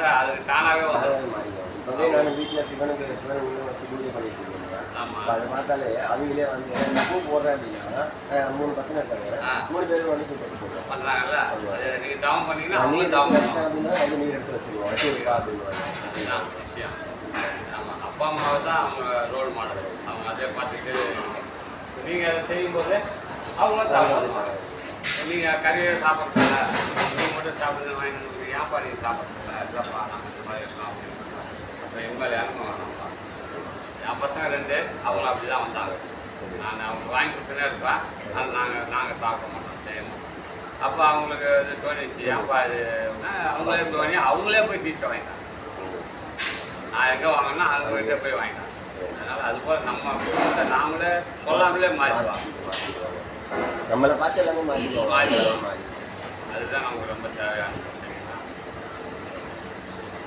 பார்த்தா அது தானாகவே மாறிடும் இப்போவே நான் வீட்டில் சிவனுக்கு சிவன் வச்சு பூஜை பண்ணிட்டு இருக்கேன் அதை பார்த்தாலே அவங்களே வந்து எனக்கு பூ போடுறேன் அப்படின்னா மூணு பசங்க இருக்காங்க. மூணு பேரும் வந்து பூ போட்டு போடுவோம் பண்றாங்கல்ல? அது நீங்க தவம் பண்ணீங்கன்னா நீர் தவம் வச்சா அப்படின்னா கையில் நீர் எடுத்து வச்சுருவோம் வச்சுருக்கா அப்படின்வாங்க அதுதான் விஷயம். ஆமா. அப்பா அம்மாவை தான் அவங்க ரோல் மாடல் அவங்க அதே பார்த்துட்டு அதை செய்யும்போது கறியை சாப்பிட்றதில்ல மட்டும் சாப்பிடுறது வாங்கி வந்து ஏன்ப்பா நீங்க சாப்பிட்றதில்ல இல்லைப்பா நம்ம இந்த மாதிரி இருக்கோம் அப்படின்னு. அப்போ எங்க மேலே இறங்க வேணாம்ப்பா என் பசங்க ரெண்டு அவங்களும் அப்படி தான் வந்தாங்க. நான் அவங்க வாங்கி கொடுத்துனே இருப்பேன் ஆனால் நாங்கள் நாங்கள் சாப்பிட மாட்டோம் செய்ய மாட்டோம் அப்போ அவங்களுக்கு இது தோணிச்சு ஏன்ப்பா இது அவங்களே தோணி அவங்களே போய் டீச்சர் வாங்கிட்டாங்க. நான் எங்கே வாங்கினா அவங்ககிட்ட போய் வாங்கிட்டேன் அதனால் அது போல் நம்ம நாமளே சொல்லாமலே மாறிடுவோம். நம்மளை பார்த்து எல்லாமே மாறிடுவோம். மாறிடுவோம். மாறி Allah ya